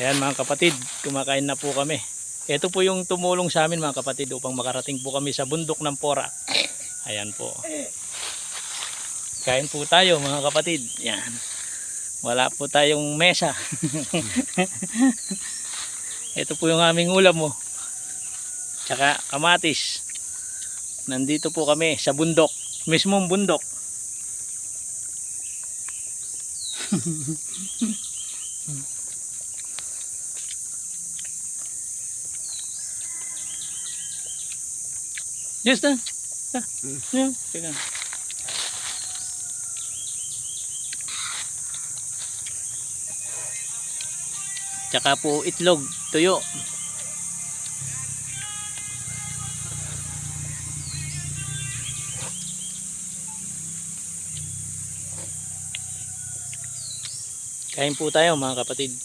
Ayan mga kapatid, kumakain na po kami. Ito po yung tumulong sa amin mga kapatid upang makarating po kami sa bundok ng Pora. Ayan po. Kain po tayo mga kapatid. Yan. Wala po tayong mesa. Ito po yung aming ulam mo. Tsaka kamatis. Nandito po kami sa bundok. Mismong bundok. Yes na. Ah, yeah, teka. Tsaka po itlog, tuyo. Kain po tayo mga kapatid.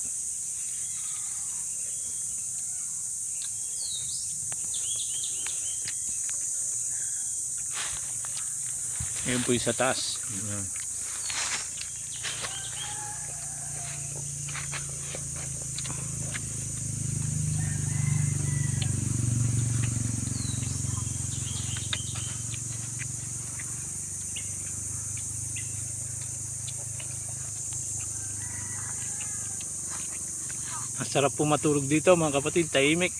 Ayan po yung sa taas. Ayan. Masarap po matulog dito mga kapatid, tahimik.